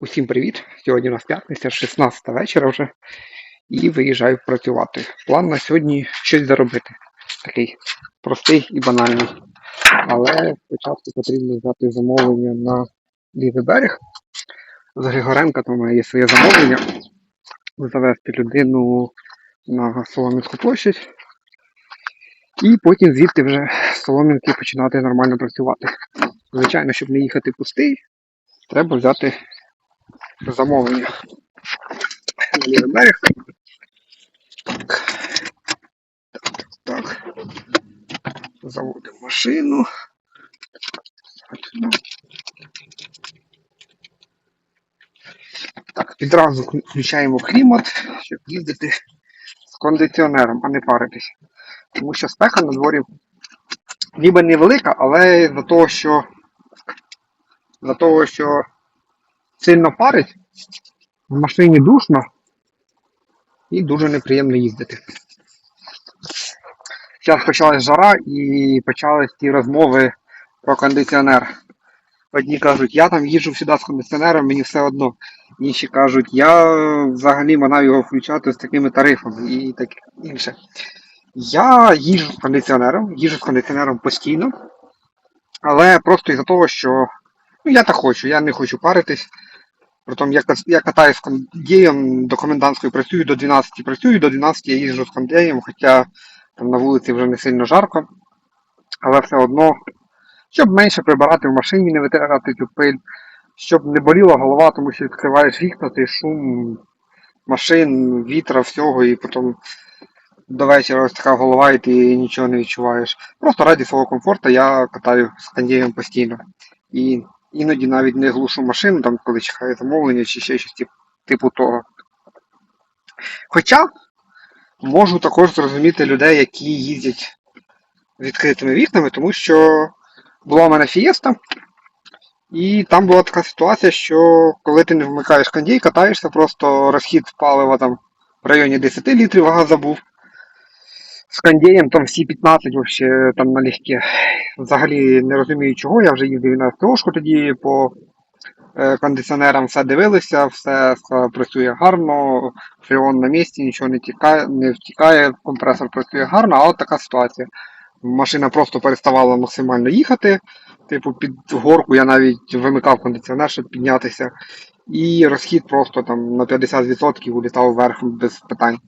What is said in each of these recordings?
Усім привіт! Сьогодні у нас п'ятниця, 16 вечора вже, і виїжджаю працювати. План на сьогодні щось заробити. Такий простий і банальний. Але спочатку потрібно взяти замовлення на лівий берег. З Григоренка там є своє замовлення. Завести людину на Солом'янську площадь. І потім звідти вже з Солом'янки починати нормально працювати. Звичайно, щоб не їхати пустий, треба взяти замовлення на лівий берег. Так. Так, так. Заводимо машину. Так, відразу включаємо клімат, щоб їздити з кондиціонером, а не паритись. Тому що спека на дворі ніби невелика, але за того, що за того, що сильно парить, в машині душно і дуже неприємно їздити. Зараз почалась жара і почались ті розмови про кондиціонер. Одні кажуть, я там їжджу сюди з кондиціонером, мені все одно. Інші кажуть, я взагалі манав його включати з такими тарифами і таке інше. Я їжджу з кондиціонером, їжджу з кондиціонером постійно, але просто із-за того, що ну, я так хочу, я не хочу паритись. Притом я, я катаюсь з кондеєм до комендантської працюю до 12 працюю, до 12 я їжджу з кондеєм, хоча там на вулиці вже не сильно жарко. Але все одно, щоб менше прибирати в машині, не витирати цю пиль, щоб не боліла голова, тому що відкриваєш вікна, ти шум машин, вітра, всього, і потім до вечора ось така голова, і ти нічого не відчуваєш. Просто раді свого комфорту я катаю з кондеєм постійно. І іноді навіть не глушу машину, там, коли чекаю замовлення чи ще щось типу того. Хоча можу також зрозуміти людей, які їздять відкритими вікнами, тому що була в мене фієста, і там була така ситуація, що коли ти не вмикаєш кондій, катаєшся, просто розхід палива там в районі 10 літрів газа був. З кондеєм там всі 15 вообще там налегке. Взагалі не розумію чого. Я вже їздив на СТОшку тоді по е, кондиціонерам все дивилися, все працює гарно, фреон на місці, нічого не тікає, не втікає, компресор працює гарно, а от така ситуація. Машина просто переставала максимально їхати. Типу, під горку я навіть вимикав кондиціонер, щоб піднятися. І розхід просто там на 50% улітав вверх без питань.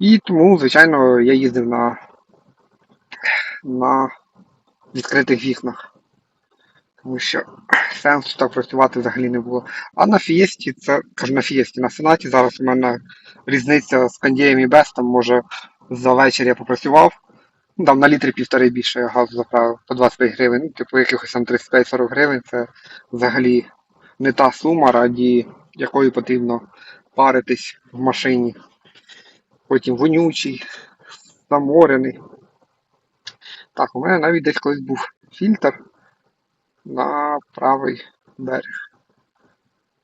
І тому, звичайно, я їздив на на відкритих вікнах. Тому що сенсу так працювати взагалі не було. А на фієсті, це кажу на фієсті, на сенаті зараз у мене різниця з кондієм і без, там може за вечір я попрацював. Ну, там на літрі півтори більше я газу заправив по 25 гривень. Ну, типу якихось там 35-40 гривень це взагалі не та сума, раді якої потрібно паритись в машині потім вонючий, заморений. Так, у мене навіть десь колись був фільтр на правий берег.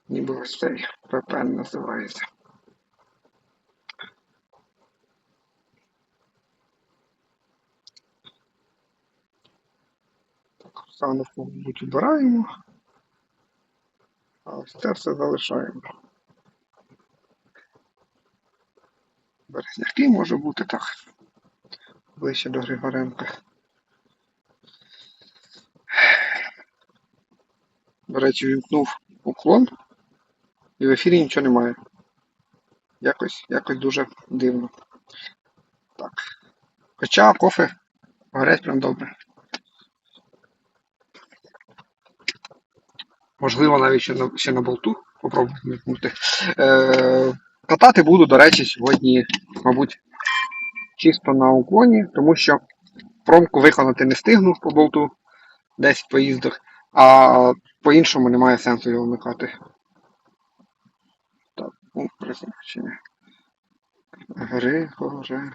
Ніби ось цей ППН називається. Так, Оксановку, мабуть, убираємо. А ось це все залишаємо. Березняки може бути так. Ближче до Григоренка. До речі, вімкнув уклон і в ефірі нічого немає. Якось якось дуже дивно. Так. Хоча кофе горять прям добре. Можливо, навіть ще на ще на болту попробую вмикнути. Е, Катати буду, до речі, сьогодні, мабуть, чисто на уклоні, тому що промку виконати не встигну по болту десь в поїздах, а по-іншому немає сенсу його вмикати. Так, ну, призначення. Григоре.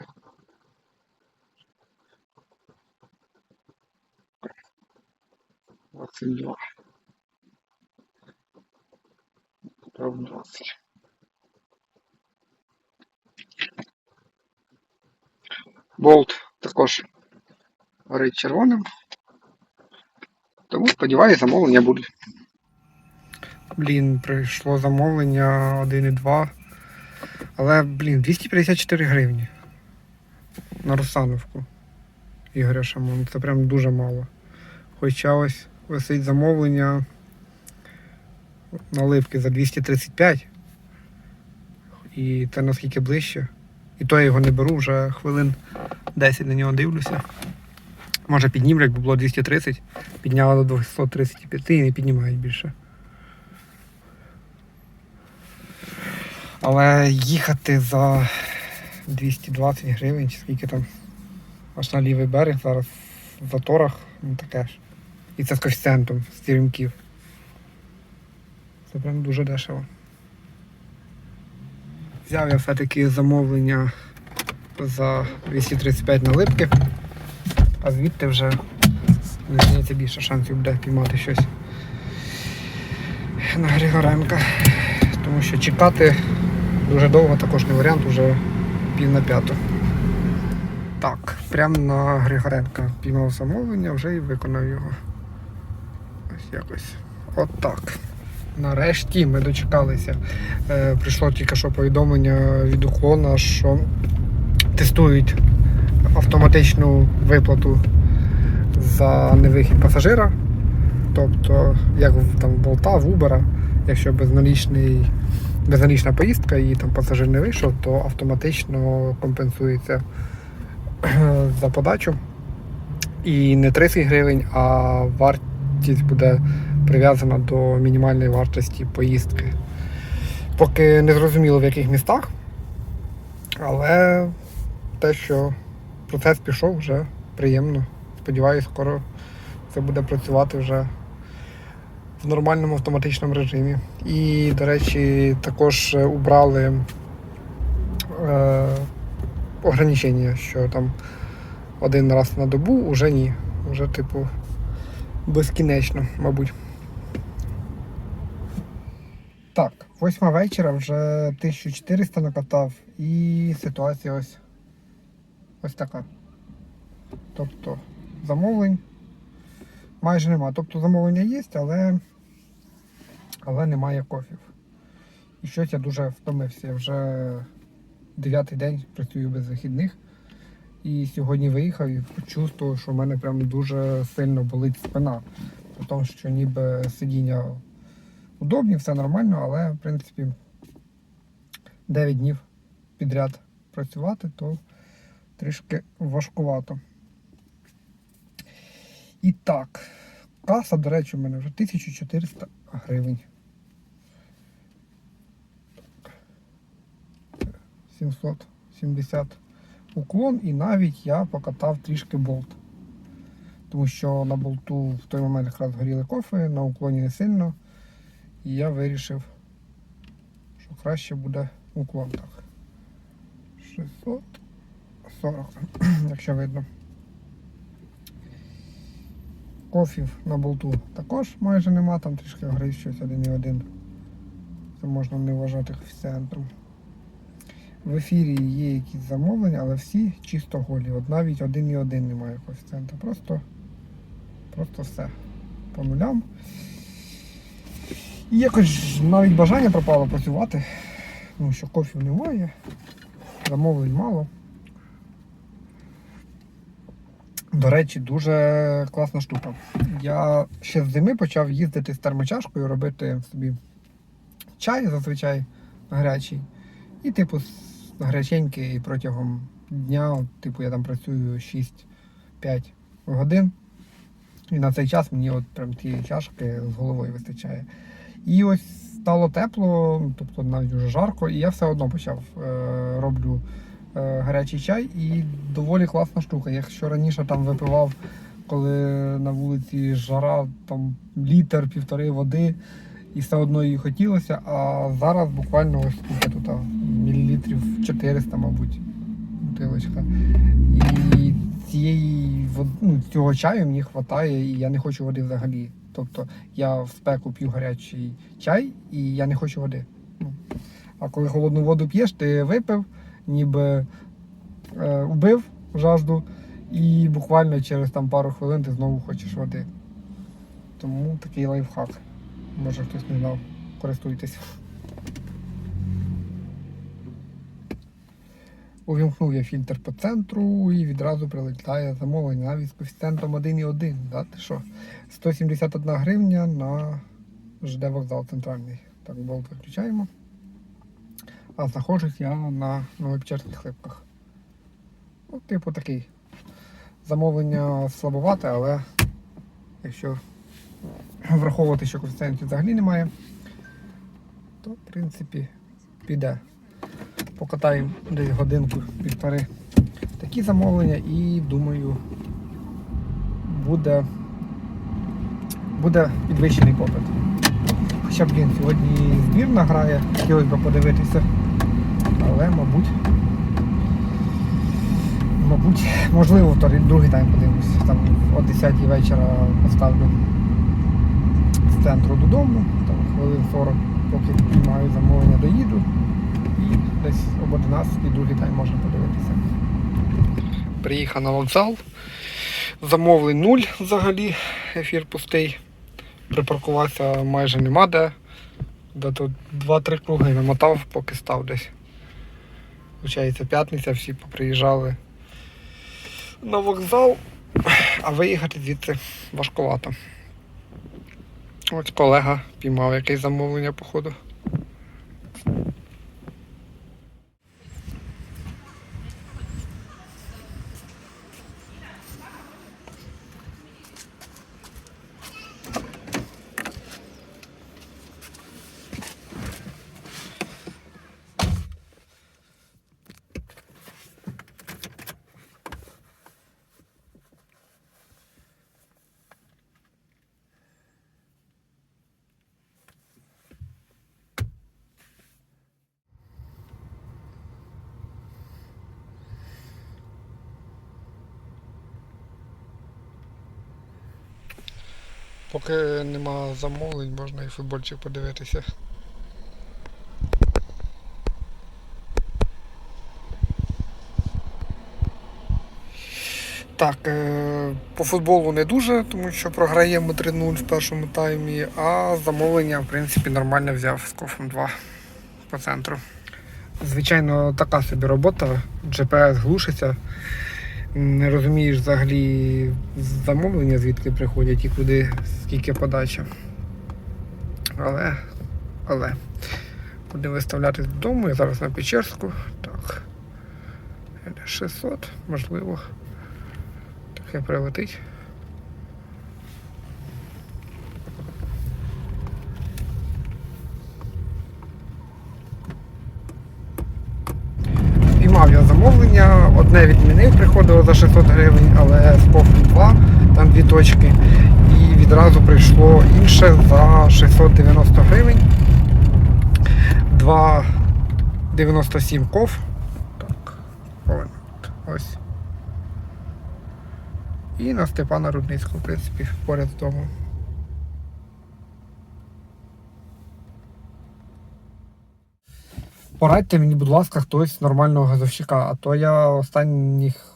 Двадцять два. Болт також горить червоним. Тому, сподіваюся, замовлення будуть. Блін, прийшло замовлення 1,2. Але, блін, 254 гривні. На Русановку. Ігоря Шамон. Це прям дуже мало. Хоча ось висить замовлення наливки за 235. І це наскільки ближче. І то я його не беру, вже хвилин 10 на нього дивлюся. Може піднімлять, бо було 230, підняли до 235 і не піднімають більше. Але їхати за 220 гривень, чи скільки там аж на лівий берег зараз в заторах, ну таке ж. І це з коефіцієнтом з тіримків. Це прям дуже дешево. Взяв я все-таки замовлення за 235 на липки, а звідти вже здається більше шансів буде піймати щось на Григоренка. Тому що чекати дуже довго також не варіант, уже пів на п'яту. Так, прямо на Григоренка піймав замовлення, вже і виконав його. Ось якось. От так. Нарешті ми дочекалися. Е, прийшло тільки що повідомлення від уклона, що тестують автоматичну виплату за невихід пасажира. Тобто, як там Болта, в Uber, якщо безналічний, безналічна поїздка і там пасажир не вийшов, то автоматично компенсується за подачу. І не 30 гривень, а вартість буде прив'язана до мінімальної вартості поїздки. Поки не зрозуміло в яких містах, але те, що процес пішов, вже приємно. Сподіваюсь, скоро це буде працювати вже в нормальному автоматичному режимі. І, до речі, також е, убрали е, ограничення, що там один раз на добу, уже ні. Уже, типу, безкінечно, мабуть. Так, восьма вечора, вже 1400 накатав і ситуація ось, ось така. Тобто замовлень майже нема. Тобто замовлення є, але, але немає кофів. І щось я дуже втомився. Я вже дев'ятий день працюю без вихідних. І сьогодні виїхав і почувствував, що в мене прям дуже сильно болить спина. При тому, що ніби сидіння удобні, все нормально, але в принципі 9 днів підряд працювати, то трішки важкувато. І так, каса, до речі, у мене вже 1400 гривень. 770 уклон і навіть я покатав трішки болт. Тому що на болту в той момент якраз горіли кофе, на уклоні не сильно. І я вирішив, що краще буде уклон так. 640, якщо видно. Кофів на болту також майже нема, там трішки грає щось 1,1. Це можна не вважати коефіцієнтом. В ефірі є якісь замовлення, але всі чисто голі. От навіть 1,1 немає коефіцієнта. Просто, просто все. По нулям. І якось навіть бажання пропало працювати, тому що кофів немає, замовлень мало. До речі, дуже класна штука. Я ще з зими почав їздити з термочашкою, робити собі чай зазвичай гарячий. І, типу, гаряченький протягом дня, типу, я там працюю 6-5 годин. І на цей час мені от прям тієї чашки з головою вистачає. І ось стало тепло, тобто навіть вже жарко, і я все одно почав е, роблю е, гарячий чай і доволі класна штука. Якщо раніше там випивав, коли на вулиці жара, там літр, півтори води, і все одно її хотілося, а зараз буквально ось скільки тут мілілітрів 400, мабуть, бутилочка. І цієї ну, цього чаю мені вистачає, і я не хочу води взагалі. Тобто я в спеку п'ю гарячий чай і я не хочу води. Ну, А коли холодну воду п'єш, ти випив, ніби е, убив жажду, і буквально через там пару хвилин ти знову хочеш води. Тому такий лайфхак. Може хтось не знав. користуйтесь. Увімкнув я фільтр по центру і відразу прилетає замовлення навіть з коефіцієнтом 1,1. Да? Ти що? 171 гривня на ЖД вокзал центральний. Так, болт виключаємо. А знаходжусь я на Новопечерських липках. Ну, типу такий. Замовлення слабовате, але якщо враховувати, що коефіцієнтів взагалі немає, то в принципі піде. Покатаємо десь годинку півтори такі замовлення і думаю буде, буде підвищений попит. Хоча, блін, сьогодні збірна грає, хотілося б подивитися, але мабуть, мабуть, можливо, вторий, другий тайм подивимось. Там о 10 вечора поставлю з центру додому, там хвилин 40, поки приймаю замовлення, доїду. Десь об 11 другий тайм можна подивитися. Приїхав на вокзал. Замовлень нуль взагалі, ефір пустий. Припаркувався майже нема де. Де тут 2-3 круги намотав, поки став десь. Получається, п'ятниця, всі поприїжджали на вокзал, а виїхати звідси важкувато. Ось колега піймав якесь замовлення, походу. Поки нема замовлень, можна і футбольчик подивитися. Так, е, по футболу не дуже, тому що програємо 3-0 в першому таймі, а замовлення, в принципі, нормально взяв з кофом 2 по центру. Звичайно, така собі робота, GPS глушиться. Не розумієш взагалі замовлення, звідки приходять і куди, скільки подача. Але, але. Будемо виставляти додому, я зараз на Печерську. Так. 600, можливо. Таке прилетить. Піймав я замовлення, одне відмінив, приходило за 600 гривень, але з кофом 2, там дві точки. І відразу прийшло інше за 690 гривень. 2,97 коф. Так. Ось. І на Степана Рудницького, в принципі, поряд з домом. Порадьте мені, будь ласка, хтось нормального газовщика, а то я останніх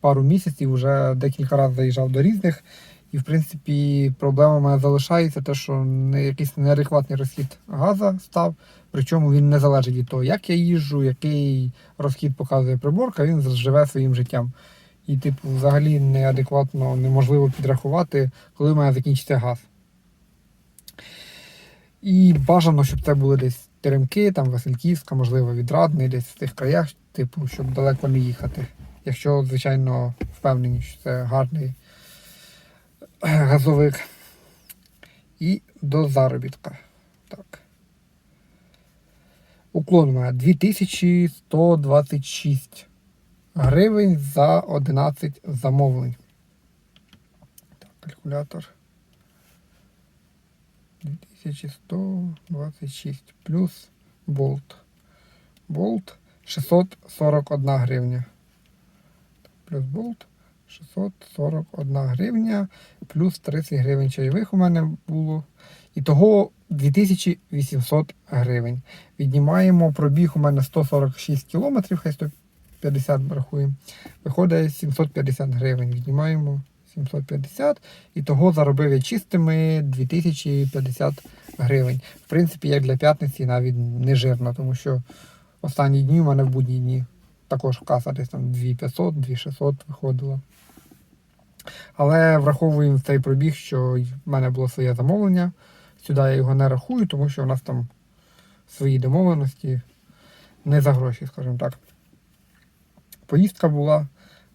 пару місяців вже декілька разів заїжджав до різних. І, в принципі, проблема мене залишається, те, що не якийсь неадекватний розхід газу став. Причому він не залежить від того, як я їжджу, який розхід показує приборка, він живе своїм життям. І, типу, взагалі неадекватно неможливо підрахувати, коли має закінчиться газ. І бажано, щоб це були десь Теремки, там Васильківська, можливо, Відрадний, десь в тих краях, типу, щоб далеко не їхати. Якщо, звичайно, впевнені, що це гарний газовик. І до заробітка. Так. Уклон мене 2126 гривень за 11 замовлень. Так, калькулятор. 2126 плюс болт. Болт 641 гривня. Плюс болт 641 гривня, плюс 30 гривень чайових у мене було. І того 2800 гривень. Віднімаємо пробіг у мене 146 кілометрів, хай 150 рахуємо. Виходить 750 гривень. Віднімаємо 750. І того заробив я чистими 2050 гривень. В принципі, як для п'ятниці навіть не жирно, тому що останні дні у мене в будні дні також каса десь там 2500, 2600 виходило. Але враховуємо цей пробіг, що в мене було своє замовлення. Сюди я його не рахую, тому що у нас там свої домовленості не за гроші, скажімо так. Поїздка була,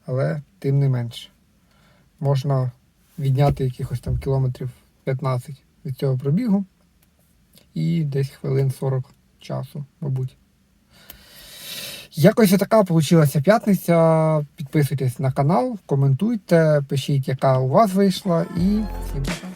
але тим не менше. Можна відняти якихось там кілометрів 15 від цього пробігу і десь хвилин 40 часу, мабуть. Якось така вийшла п'ятниця. Підписуйтесь на канал, коментуйте, пишіть, яка у вас вийшла, і всім пока.